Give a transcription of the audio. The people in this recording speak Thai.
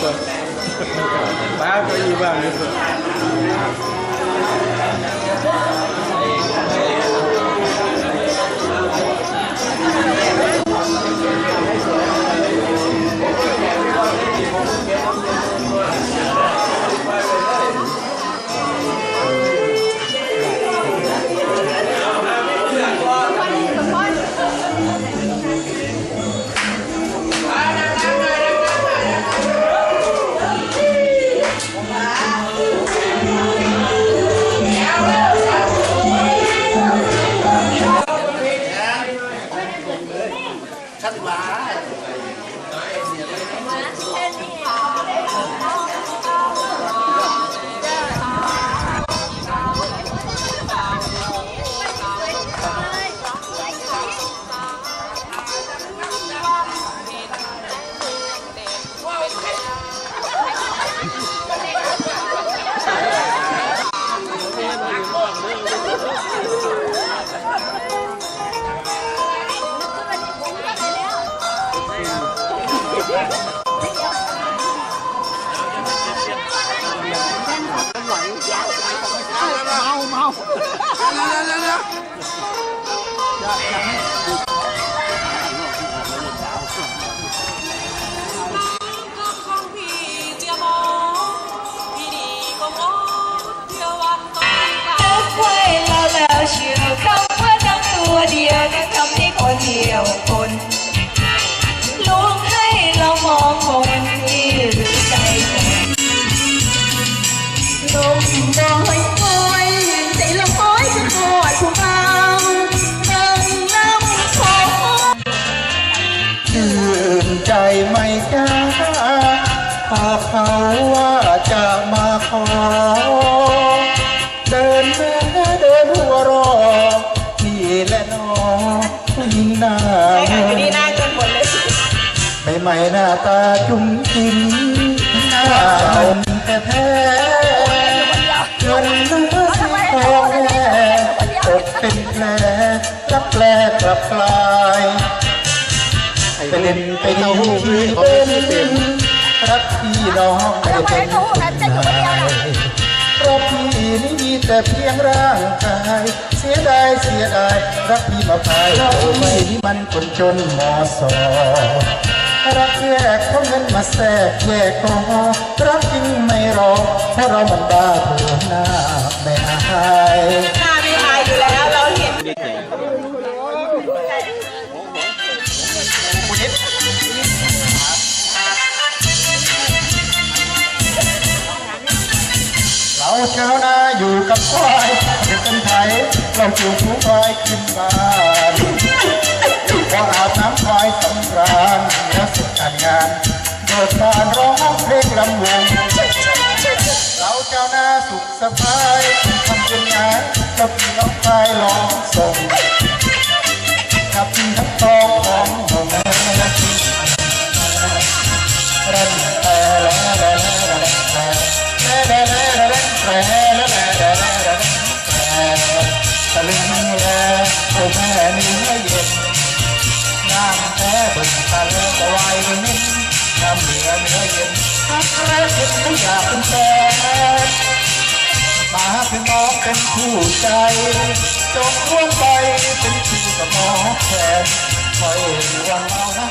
对我要说一万零四 เมาเมาเร็วเร็วเร็ว นใจไม่กล้าหากเขาว่าจะมาขอ เดินแม่เดินหัวรอ นี่แหละน้องผู้หญิงหน้าดีหน่าจนหมดเลยไม่ไม่หน้าตาจุ้มจิ้มหน้าเอาแต่แท้เงินเนื้อสีทองแน่อกเป็นแผลรับแปลกลับกลาย ไปเล่นไปเล่นที่เป็นรักพี่น้องไม่ได้เป็นเพราะพี่นี่มีแต่เพียงร่างกายเสียดายเสียดายรักพี่มาพายโอ้ไม่นี่มันคนจนมอสอรักแยกเพราะเงินมาแทรกแยกก็รักจริงไม่รอเพราะเรามันบ้าเถื่อนหน้าไม่อายหน้าไม่อาย ชาวนาอยู่กับควายเด็กเป็นไทยเราจูงผู้ควายขึ้นบ้านพออาบน้ำควายสำราญแล้วสร็จการงานเดินบานร้องเพลงลำวงเราเจ้านาสุขสบายทำเป็นงานกับพี่น้องชายลองส่งกับพี่ทั้งทองของ ตะลึงแลโอ้แม่เนื้อเย็นนางแท้เบิ่งตาเลือกวายเน้นน้ำเหนือเนื้อเย็นฮักแรกเห็นไม่อยากเป็นแฟนมาเป็นน้องเป็นคู่ใจ จงร่วมไปเป็นคู่กับน้องแทนคอยวันเรานะ